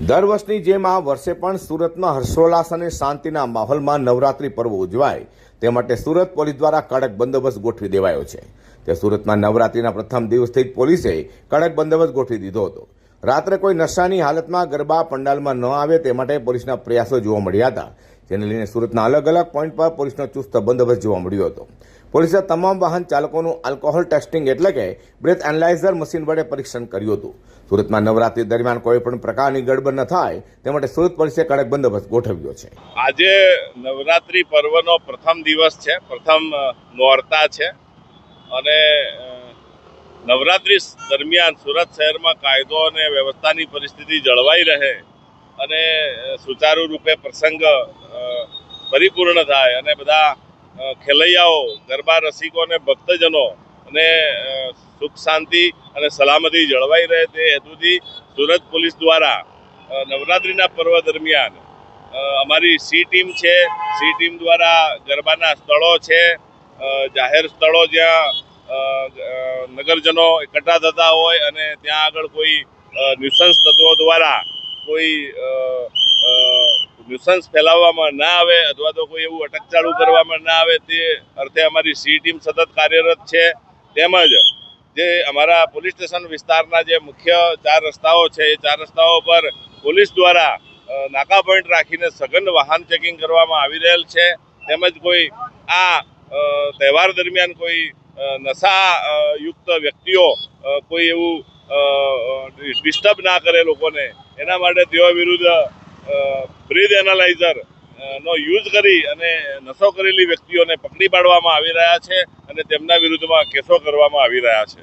દર વર્ષની જેમ આ વર્ષે પણ સુરતમાં હર્ષોલ્લાસ અને શાંતિના માહોલમાં નવરાત્રી પર્વ ઉજવાય. તે માટે સુરત પોલીસ દ્વારા કડક બંદોબસ્ત ગોઠવી દેવાયો છે. તે સુરતમાં નવરાત્રીના પ્રથમ દિવસથી જ પોલીસે કડક બંદોબસ્ત ગોઠવી દીધો હતો. રાત્રે કોઈ નશાની હાલતમાં ગરબા પંડાલમાં ન આવે તે માટે પોલીસના પ્રયાસો જોવા મળ્યા હતા, જેને લઈને સુરતના અલગ અલગ પોઈન્ટ પર પોલીસનો ચુસ્ત બંદોબસ્ત જોવા મળ્યો હતો. પોલીસે તમામ વાહન ચાલકોનું આલ્કોહોલ ટેસ્ટિંગ એટલે કે બ્રેથ એનાલાઇઝર મશીન વડે પરીક્ષણ કર્યું હતું. સુરતમાં નવરાત્રી દરમિયાન કોઈ પણ પ્રકારની ગડબડ ન થાય તે માટે સુરત પોલીસે કડક બંદોબસ્ત ગોઠવ્યો છે. આજે નવરાત્રિ પર્વનો પ્રથમ દિવસ છે, પ્રથમ નોરતા છે અને નવરાત્રિ દરમિયાન સુરત શહેરમાં કાયદો અને વ્યવસ્થાની પરિસ્થિતિ જળવાઈ રહે અને સુચારુ રૂપે પ્રસંગ પરિપૂર્ણ થાય અને બધા ખેલૈયાઓ, ગરબા રસિકો અને ભક્તજનો અને સુખ શાંતિ અને સલામતી જળવાઈ રહે તે હેતુથી સુરત પોલીસ દ્વારા નવરાત્રિના પર્વ દરમિયાન અમારી સી ટીમ છે. સી ટીમ દ્વારા ગરબાના સ્થળો છે. જાહેર સ્થળો જ્યાં નગરજનો એકઠા થતા હોય અને ત્યાં આગળ કોઈ ન્યુસન્સ તત્વો દ્વારા કોઈ ન્યુસન્સ ફેલાવવામાં ના આવે અથવા તો કોઈ એવું અટકચાળું કરવામાં ના આવે તે અર્થે અમારી સી ટીમ સતત કાર્યરત છે. તેમજ જે અમારા પોલીસ સ્ટેશન વિસ્તારના જે મુખ્ય ચાર રસ્તાઓ છે, એ ચાર રસ્તાઓ પર પોલીસ દ્વારા નાકા પોઈન્ટ રાખીને સઘન વાહન ચેકિંગ કરવામાં આવી રહેલ છે. તેમજ કોઈ આ તહેવાર દરમિયાન કોઈ નશા યુક્ત વ્યક્તિઓ કોઈ એવું ડિસ્ટર્બ ના કરે લોકોને, એના માટે તેઓ વિરુદ્ધ બ્રીથ એનાલાઇઝર નો યુઝ કરી અને નશો કરેલી વ્યક્તિઓને પકડી પાડવામાં આવી રહ્યા છે અને તેમના વિરુદ્ધમાં કેસો કરવામાં આવી રહ્યા છે.